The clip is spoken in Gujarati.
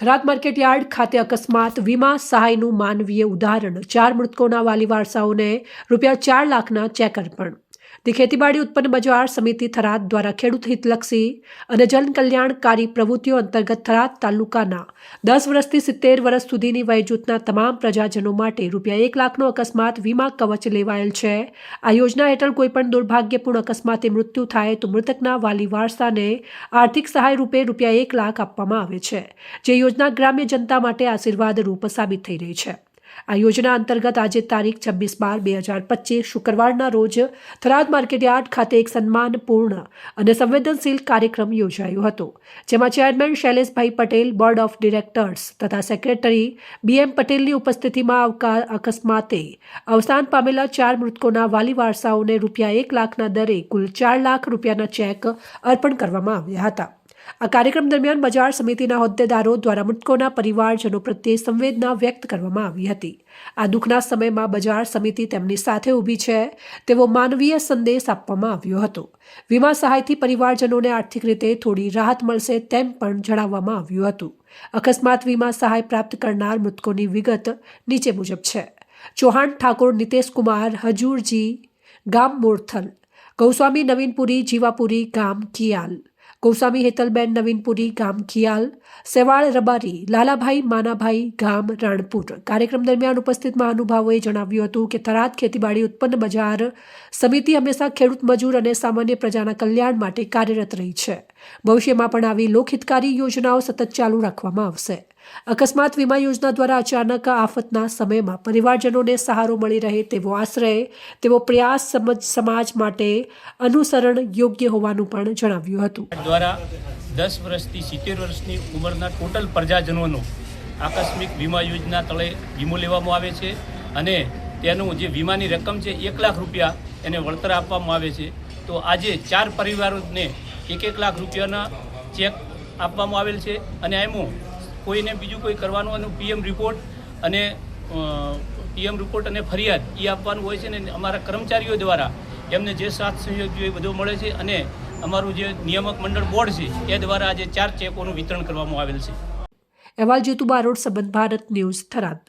થરાદ માર્કેટયાર્ડ ખાતે અકસ્માત, વીમા સહાયનું માનવીય ઉદાહરણ, ચાર મૃતકોના વાલી વારસાઓને રૂપિયા ચાર લાખના ચેક અર્પણ. તે ખેતીવાડી ઉત્પન્ન બજાર સમિતિ થરાદ દ્વારા ખેડૂત હિતલક્ષી અને જનકલ્યાણકારી પ્રવૃત્તિઓ અંતર્ગત થરાદ તાલુકાના દસ વર્ષથી સિત્તેર વર્ષ સુધીની વયજૂથના તમામ પ્રજાજનો માટે રૂપિયા એક લાખનો અકસ્માત વીમા કવચ લેવાયેલ છે. આ યોજના હેઠળ કોઈપણ દુર્ભાગ્યપૂર્ણ અકસ્માતે મૃત્યુ થાય તો મૃતકના વાલી વારસાને આર્થિક સહાય રૂપે રૂપિયા એક લાખ આપવામાં આવે છે, જે યોજના ગ્રામ્ય જનતા માટે આશીર્વાદ રૂપ સાબિત થઈ રહી છે. આ યોજના અંતર્ગત આજે તારીખ છવ્વીસ બાર બે હજાર પચીસ શુક્રવારના રોજ થરાદ માર્કેટયાર્ડ ખાતે એક સન્માનપૂર્ણ અને સંવેદનશીલ કાર્યક્રમ યોજાયો હતો, જેમાં chairman Shaileshbhai Patel, board of directors તથા સેક્રેટરી બી એમ પટેલની ઉપસ્થિતિમાં અકસ્માતે અવસાન પામેલા ચાર મૃતકોના વાલી વારસાઓને રૂપિયા એક લાખના દરે કુલ ચાર લાખ રૂપિયાના ચેક અર્પણ કરવામાં આવ્યા હતા. આ કાર્યક્રમ દરમિયાન બજાર સમિતિના હોદ્દેદારો દ્વારા મૃતકોના પરિવારજનો પ્રત્યે સંવેદના વ્યક્ત કરવામાં આવી હતી. આ દુઃખના સમયમાં બજાર સમિતિ તેમની સાથે ઊભી છે તેવો માનવીય સંદેશ આપવામાં આવ્યો હતો. વીમા સહાયથી પરિવારજનોને આર્થિક રીતે થોડી રાહત મળશે તેમ પણ જણાવવામાં આવ્યું હતું. અકસ્માત વીમા સહાય પ્રાપ્ત કરનાર મૃતકોની વિગત નીચે મુજબ છે. ચૌહાણ ઠાકોર, નિતેશ કુમાર, હજુરજી, ગામ મોરથલ, ગૌસ્વામી નવીનપુરી, જીવાપુરી ગામ કિયાલ. ગૌસ્વામી હેતલબેન નવીનપુરી ગામ ખિયાલ, સેવાળ રબારી, લાલાભાઈ, માનાભાઈ, ગામ રાણપુર. કાર્યક્રમ દરમિયાન ઉપસ્થિત મહાનુભાવોએ જણાવ્યું હતું કે થરાદ ખેતીવાડી ઉત્પન્ન બજાર સમિતિ હંમેશા ખેડૂત મજૂર અને સામાન્ય પ્રજાના કલ્યાણ માટે કાર્યરત રહી છે. ભવિષ્યમાં પણ આવી લોકહિતકારી યોજનાઓ સતત ચાલુ રાખવામાં આવશે. અકસ્માત વીમા યોજના દ્વારા અચાનક આફતના સમયમાં પરિવારજનોને સહારો મળી રહે તેવો આશ્રય તેવો પ્રયાસ સમજ, સમાજ માટે અનુસરણ યોગ્ય હોવાનું પણ જણાવ્યું હતું. દ્વારા દસ વર્ષથી સિત્તેર વર્ષની ઉંમરના ટોટલ પ્રજાજનોનો આકસ્મિક વીમા યોજના તળે વીમો લેવામાં આવે છે અને તેનું જે વીમાની રકમ છે એક લાખ રૂપિયા એને વળતર આપવામાં આવે છે. તો આજે ચાર પરિવારોને એક એક લાખ રૂપિયાના ચેક આપવામાં આવેલ છે અને એમાં કોઈને બીજું કોઈ કરવાનું અને પીએમ રિપોર્ટ અને પીએમ રિપોર્ટ અને ફરિયાદ એ આપવાનું હોય છે ને અમારા કર્મચારીઓ દ્વારા એમને જે સાથ સહયોગ જોઈએ બધો મળે છે અને અમારું જે નિયામક મંડળ બોર્ડ છે એ દ્વારા આજે ચાર ચેકોનું વિતરણ કરવામાં આવેલ છે. અહેવાલ જેતુ બારોડ સંબંધ ભારત ન્યૂઝ, થરાદ.